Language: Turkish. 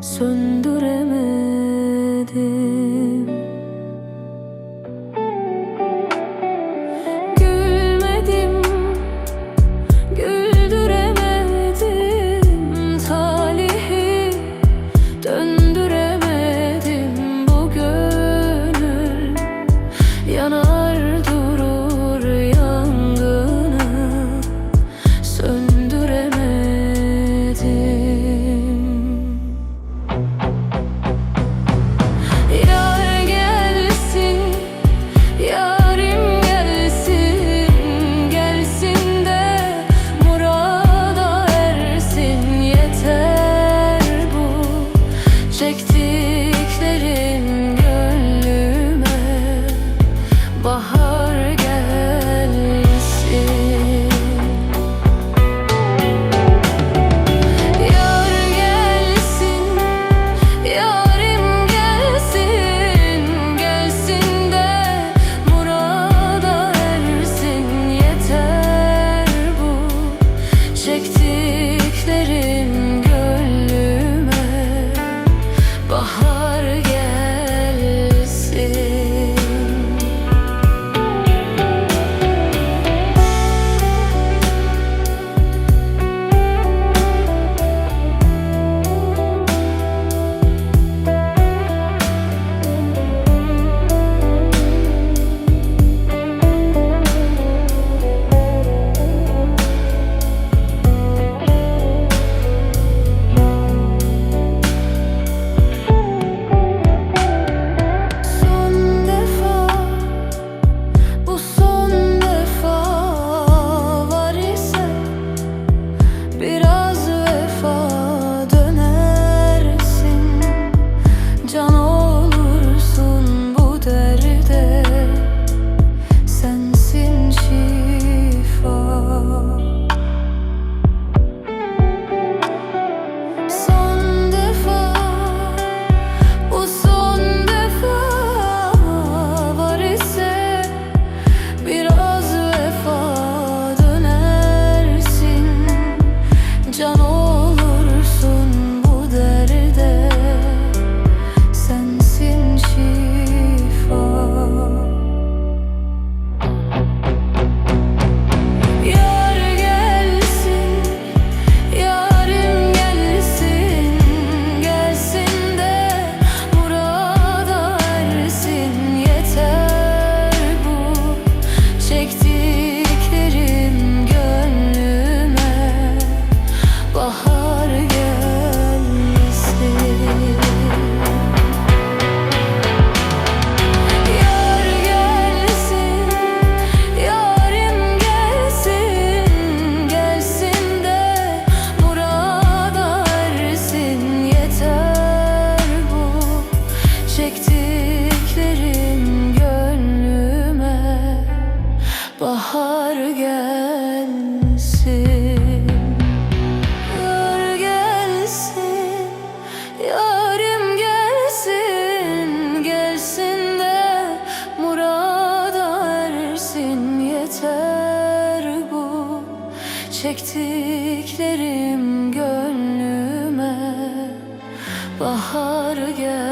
söndüremez yeter bu. Çektiklerim gönlüme Bahar gel